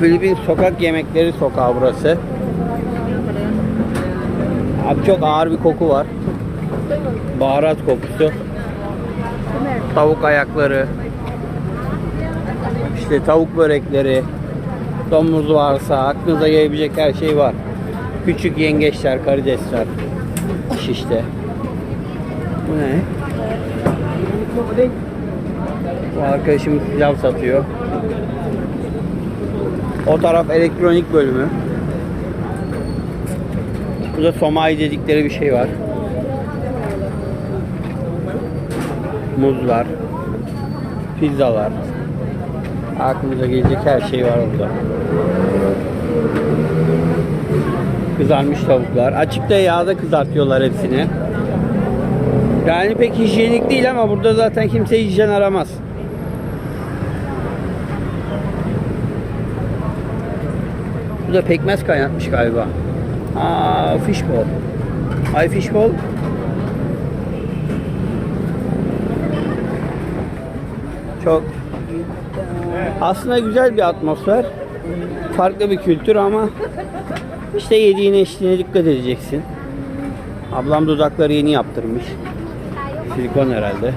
Filipin sokak yemekleri sokağı burası. Abi çok ağır bir koku var. Baharat kokusu. Tavuk ayakları. İşte tavuk börekleri. Domuz varsa aklınıza gelebilecek her şey var. Küçük yengeçler, karidesler. Şişte. Bu ne? Bu arkadaşımız pilav satıyor. O taraf elektronik bölümü. Burada somai dedikleri bir şey var. Muzlar. Pizzalar. Aklınıza gelecek her şey var orada. Kızarmış tavuklar. Açıkta yağda kızartıyorlar hepsini. Yani pek hijyenik değil ama burada zaten kimse hijyen aramaz. Bu da pekmez kaynatmış galiba. Aa, fishball. Ay fishball. Çok aslında güzel bir atmosfer. Farklı bir kültür ama işte yediğine içtiğine dikkat edeceksin. Ablam dudakları yeni yaptırmış. Silikon herhalde.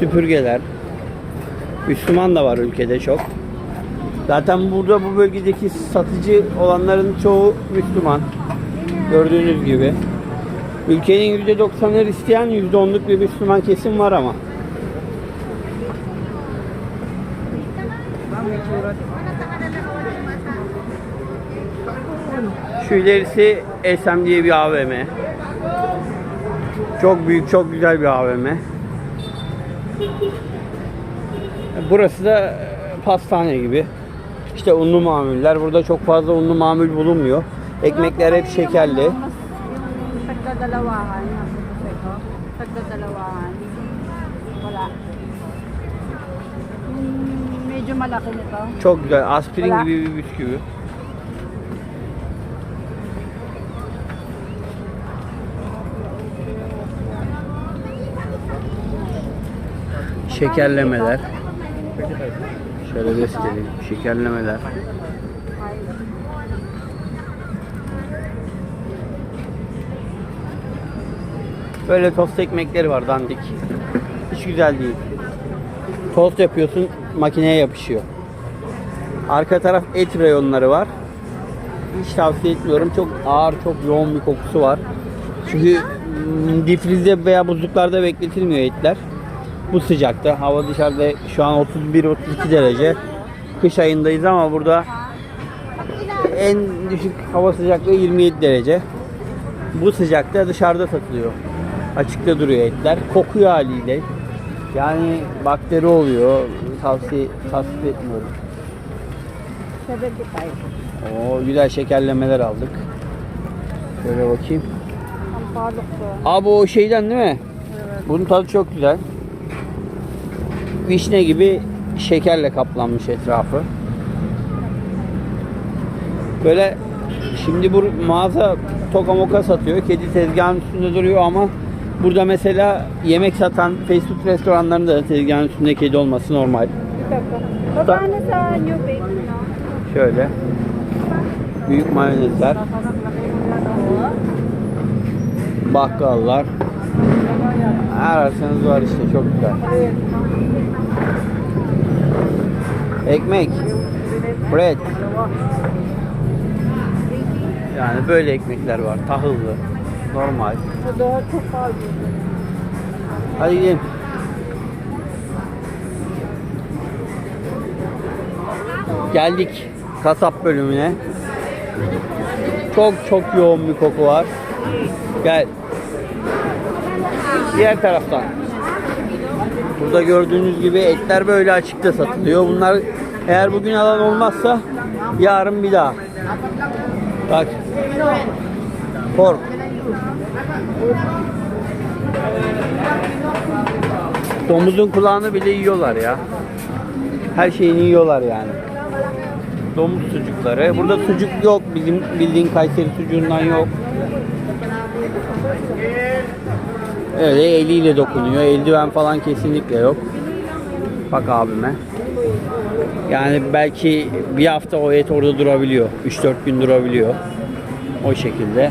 Süpürgeler. Müslüman da var ülkede çok. Zaten burada bu bölgedeki satıcı olanların çoğu Müslüman. Gördüğünüz gibi. Ülkenin %90'ı Hristiyan, %10'luk bir Müslüman kesim var ama. Şu ilerisi SM diye bir AVM. Çok büyük, çok güzel bir AVM. Burası da e, pastane gibi. İşte unlu mamuller. Burada çok fazla unlu mamul bulunmuyor. Ekmekler hep şekerli. Çok güzel. Aspirin gibi bir bisküvi. Şekerlemeler. Şöyle göstereyim. Şekerlemeler. Böyle tost ekmekleri var dandik. Hiç güzel değil. Tost yapıyorsun makineye yapışıyor. Arka taraf et reyonları var. Hiç tavsiye etmiyorum. Çok ağır, çok yoğun bir kokusu var. Çünkü mm, difrizde veya buzluklarda bekletilmiyor etler. Bu sıcakta. Hava dışarıda şu an 31-32 derece. Kış ayındayız ama burada en düşük hava sıcaklığı 27 derece. Bu sıcakta dışarıda satılıyor. Açıkta duruyor etler. Kokuyor haliyle. Yani bakteri oluyor. Tavsiye, tavsiye etmiyorum. 75. Oo, güzel şekerlemeler aldık. Şöyle bakayım. Abi o şeyden değil mi? Bunun tadı çok güzel. Vişne gibi şekerle kaplanmış etrafı. Böyle şimdi bu mağaza toka moka satıyor. Kedi tezgahın üstünde duruyor ama burada mesela yemek satan fast food restoranlarında da tezgahın üstünde kedi olması normal. Şöyle. Büyük mayonezler, bakkallar. Ararsanız var işte çok güzel. Ekmek. Bread. Yani böyle ekmekler var. Tahıllı. Normal. Po pa. Hadi gidelim. Geldik kasap bölümüne. Çok çok yoğun bir koku var. Gel. Diğer taraftan. Burada gördüğünüz gibi etler böyle açıkta satılıyor. Bunlar eğer bugün alan olmazsa yarın bir daha. Bak. Pork. Domuzun kulağını bile yiyorlar ya. Her şeyini yiyorlar yani. Domuz sucukları. Burada sucuk yok. Bizim bildiğin Kayseri sucuğundan yok. Öyle eliyle dokunuyor. Eldiven falan kesinlikle yok. Bak abime. Yani belki bir hafta o et orada durabiliyor. 3-4 gün durabiliyor. O şekilde.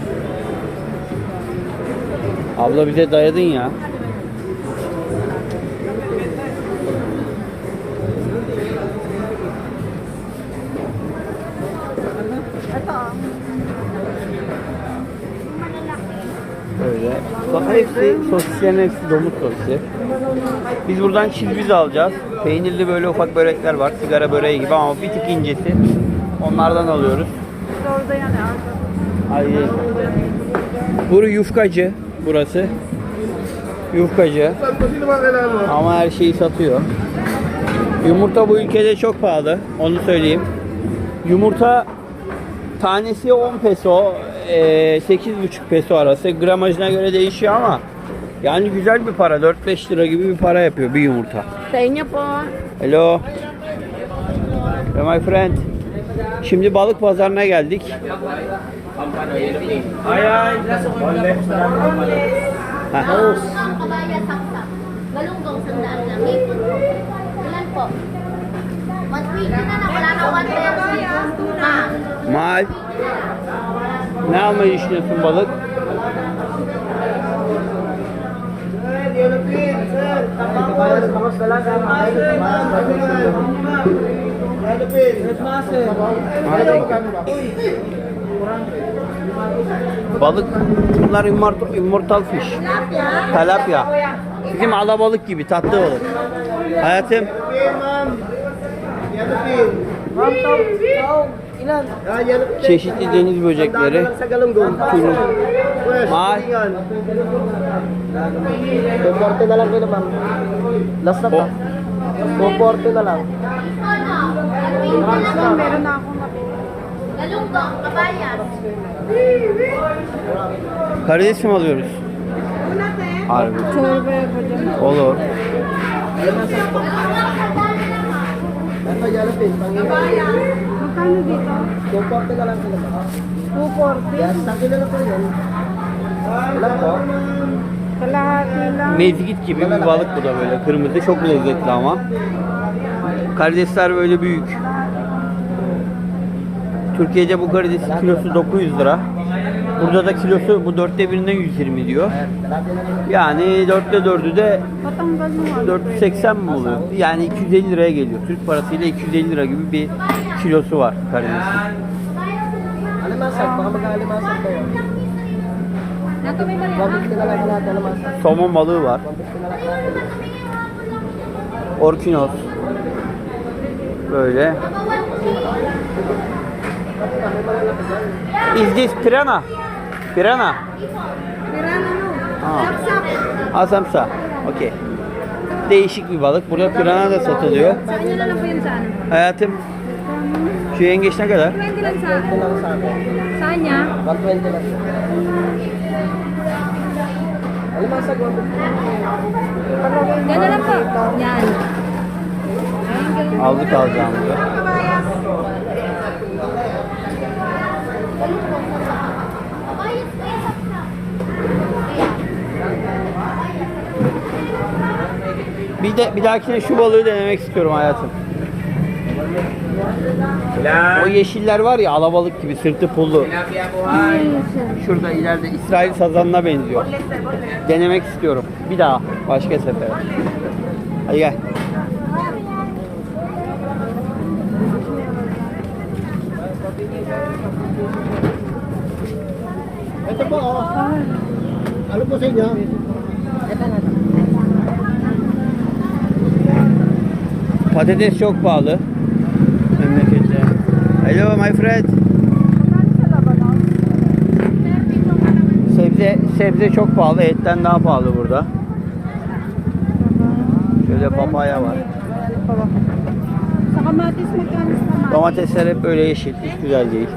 Abla bize dayadın ya. Hepsi sosislerin hepsi domuz sosisi. Biz buradan çizbiz alacağız. Peynirli böyle ufak börekler var. Sigara böreği gibi ama bir tık incesi. Onlardan alıyoruz. Orada yani. Ay. Buru yufkacı burası. Yufkacı. Ama her şeyi satıyor. Yumurta bu ülkede çok pahalı. Onu söyleyeyim. Yumurta tanesi 10 peso, eee, 8,5 peso arası. Gramajına göre değişiyor ama yani güzel bir para. 4-5 lira gibi bir para yapıyor bir yumurta. Sa inyo po. Hello. Hello my friend. Şimdi balık pazarına geldik. Ay ay. Ha. Galunggong sandaan lang. Hipon. Ilan po? 120 na lang. Wala na 130. Ma. Mal. Ne almayı düşünüyorsun balık? Balık. Bunlar immortal, immortal fish. Talapya. Bizim alabalık gibi tatlı balık. Hayatım. Çeşitli deniz böcekleri. Mahal. yan. Kuporte na lang kayo ma'am. Last na pa. Kuporte na lang. Meron na akong Galunggong, kabayas. Karides mi alıyoruz? Harbi. Olur. Pin. Magkano dito? Kuporte na lang kayo ma'am. 240. Yes, po yan. Ilan po? Kalahati lang. Mezgit gibi bir balık bu da böyle. Kırmızı çok lezzetli ama. Karidesler böyle büyük. Türkiye'de bu karidesin kilosu 900 lira. Burada da kilosu bu dörtte birinden 120 diyor. Yani dörtte dördü de Patanggal mo nga. 480 mi oluyor? Yani 250 liraya geliyor. Türk parasıyla 250 lira gibi bir kilosu var karidesin. Alimasag, baka mag-alimasag kayo. Nato may mali. 150 na lang ka lahat, alimasag. Somon balığı var. 150 na lang lahat. Orkinos. Böyle. Is this piranha? Piranha. Pirana no. Aa. Sapsap. Asamsa. Okey. Değişik bir balık. Burada piranha da satılıyor. Hayatım şu yengeç ne kadar? 20 lang sa akin. Sa kanya. 120 lang. Alimasag, 150. Yan na lang po. Yan. Aldık alacağımızı. Bir de bir dahakine şu balığı denemek istiyorum hayatım. O yeşiller var ya alabalık gibi sırtı pullu. Şurada ileride İsrail sazanına benziyor. Denemek istiyorum. Bir daha başka sefer. Hadi gel. Ito po, oh. Ano po sa inyo? Ito na. Patates çok pahalı. Memlekette. Hello my friend. Sebze sebze çok pahalı. Etten daha pahalı burada. Şöyle papaya var. Domatesler hep böyle yeşil. Hiç güzel değil.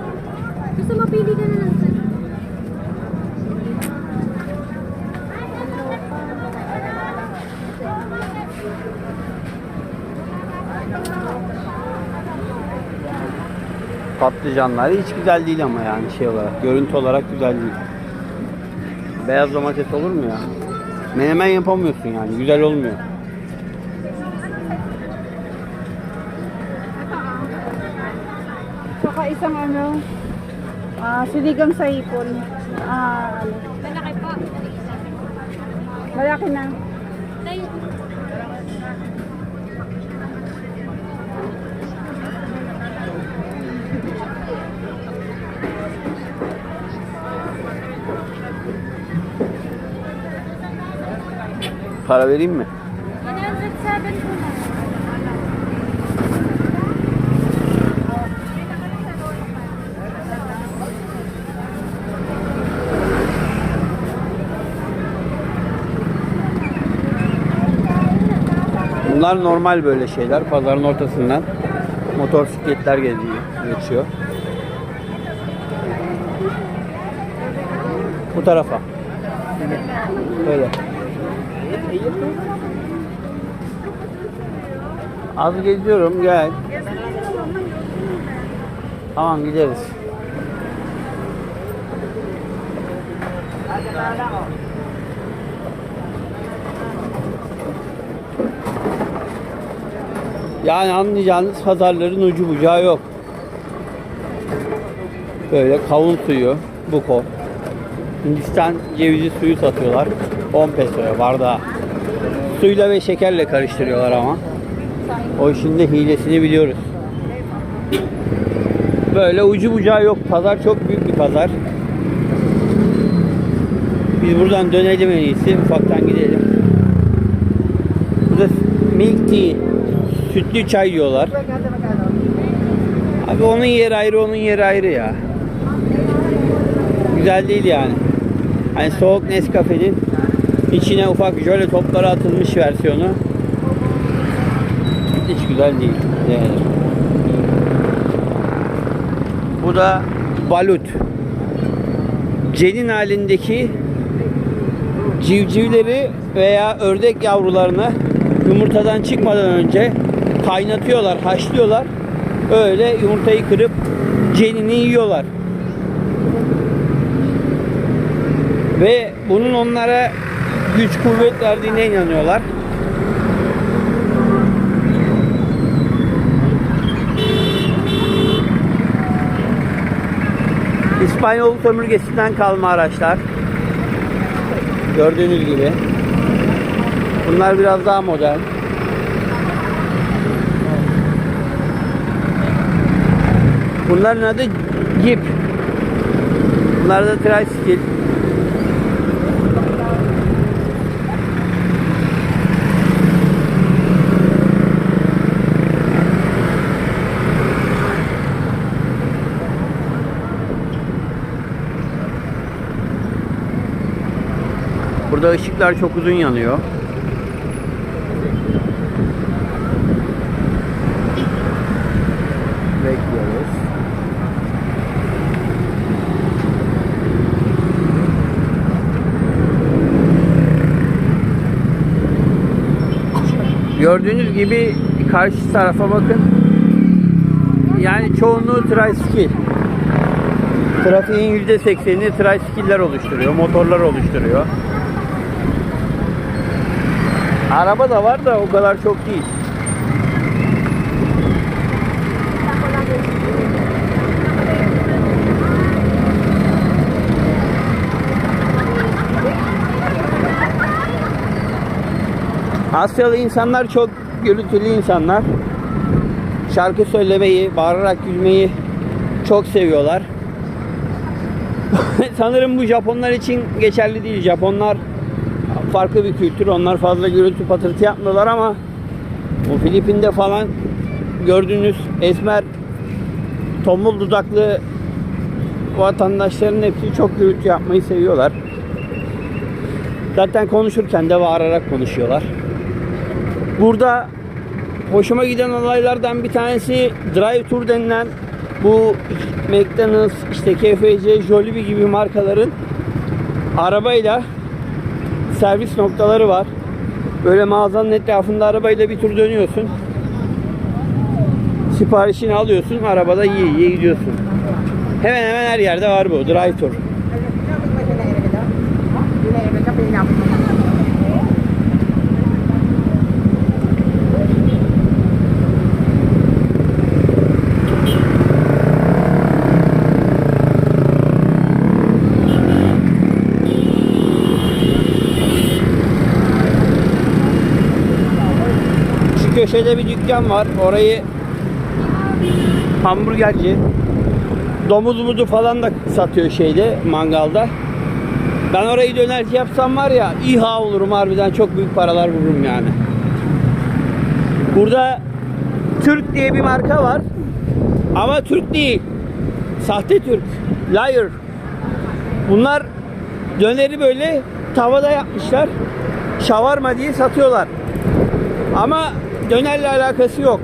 patlıcanlar hiç güzel değil ama yani şey olarak görüntü olarak güzel değil. Beyaz domates olur mu ya? Menemen yapamıyorsun yani güzel olmuyor. Saka isang ano, ah, siligang sa ipon. Ah, ano. Malaki pa. Malaki na. Tayo. Para vereyim mi? 107 po na. Bunlar normal böyle şeyler. Pazarın ortasından motosikletler geziyor, geçiyor. Bu tarafa. Böyle. Az geziyorum gel. Tamam gideriz. Yani anlayacağınız pazarların ucu bucağı yok. Böyle kavun suyu, buko. Hindistan cevizi suyu satıyorlar. 10 pesoya bardağı. Suyla ve şekerle karıştırıyorlar ama. O işin de hilesini biliyoruz. Böyle ucu bucağı yok. Pazar çok büyük bir pazar. Biz buradan dönelim en iyisi. Ufaktan gidelim. Burada milk tea, sütlü çay yiyorlar. Abi onun yeri ayrı, onun yeri ayrı ya. Güzel değil yani. Hani soğuk Nescafe'nin içine ufak jöle topları atılmış versiyonu. Hiç güzel değil. Yani. Bu da balut. Cenin halindeki civcivleri veya ördek yavrularını yumurtadan çıkmadan önce kaynatıyorlar, haşlıyorlar. Öyle yumurtayı kırıp cenini yiyorlar. Ve bunun onlara güç kuvvet verdiğine inanıyorlar. İspanyol sömürgesinden kalma araçlar. Gördüğünüz gibi. Bunlar biraz daha modern. Bunların adı Jeep. Bunlar da tricycle. Burada ışıklar çok uzun yanıyor. Bekliyoruz. Gördüğünüz gibi karşı tarafa bakın. Yani çoğunluğu tricycle. Trafiğin %80'ini tricycle'ler oluşturuyor, motorlar oluşturuyor. Araba da var da o kadar çok değil. Asyalı insanlar çok gürültülü insanlar. Şarkı söylemeyi, bağırarak gülmeyi çok seviyorlar. Sanırım bu Japonlar için geçerli değil. Japonlar farklı bir kültür. Onlar fazla gürültü patırtı yapmıyorlar ama bu Filipin'de falan gördüğünüz esmer tombul dudaklı vatandaşların hepsi çok gürültü yapmayı seviyorlar. Zaten konuşurken de bağırarak konuşuyorlar. Burada hoşuma giden olaylardan bir tanesi Drive Tour denilen bu McDonald's, işte KFC, Jollibee gibi markaların arabayla servis noktaları var. Böyle mağazanın etrafında arabayla bir tur dönüyorsun. Siparişini alıyorsun, arabada yiye yiye gidiyorsun. Hemen hemen her yerde var bu drive tour. Köşede bir dükkan var. Orayı hamburgerci, domuz budu falan da satıyor şeyde mangalda. Ben orayı dönerci yapsam var ya İHA olurum harbiden çok büyük paralar vururum yani. Burada Türk diye bir marka var. Ama Türk değil. Sahte Türk. Liar. Bunlar döneri böyle tavada yapmışlar. Şavarma diye satıyorlar. Ama dönerle alakası yok.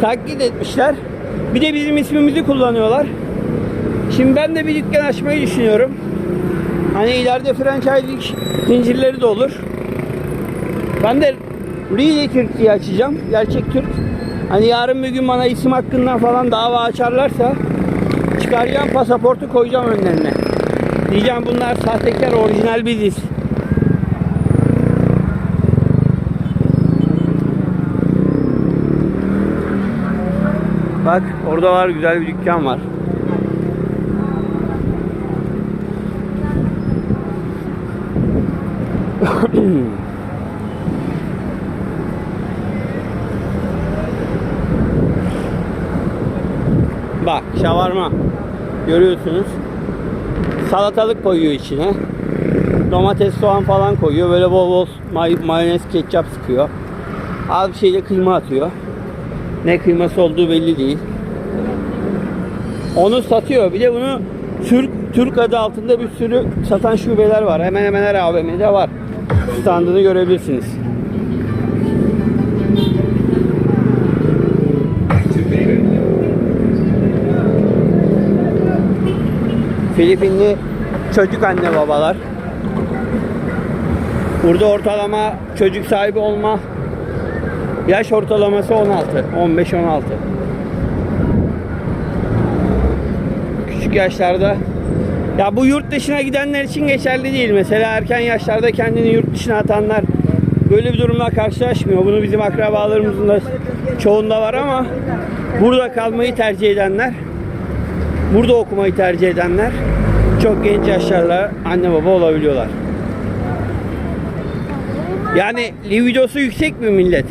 Taklit etmişler. Bir de bizim ismimizi kullanıyorlar. Şimdi ben de bir dükkan açmayı düşünüyorum. Hani ileride franchise zincirleri de olur. Ben de Really Türk diye açacağım. Gerçek Türk. Hani yarın bir gün bana isim hakkından falan dava açarlarsa çıkaracağım pasaportu koyacağım önlerine. Diyeceğim bunlar sahtekar orijinal biziz. Bak orada var güzel bir dükkan var. Bak şavarma. Görüyorsunuz. Salatalık koyuyor içine. Domates, soğan falan koyuyor. Böyle bol bol may- mayonez, ketçap sıkıyor. Az bir şeyle kıyma atıyor. Ne kıyması olduğu belli değil. Onu satıyor. Bir de bunu Türk Türk adı altında bir sürü satan şubeler var. Hemen hemen her AVM'de var. Standını görebilirsiniz. Filipinli çocuk anne babalar. Burada ortalama çocuk sahibi olma yaş ortalaması 16, 15-16. Küçük yaşlarda ya bu yurt dışına gidenler için geçerli değil. Mesela erken yaşlarda kendini yurt dışına atanlar böyle bir durumla karşılaşmıyor. Bunu bizim akrabalarımızın da çoğunda var ama burada kalmayı tercih edenler burada okumayı tercih edenler çok genç yaşlarda anne baba olabiliyorlar. Yani libidosu yüksek bir millet.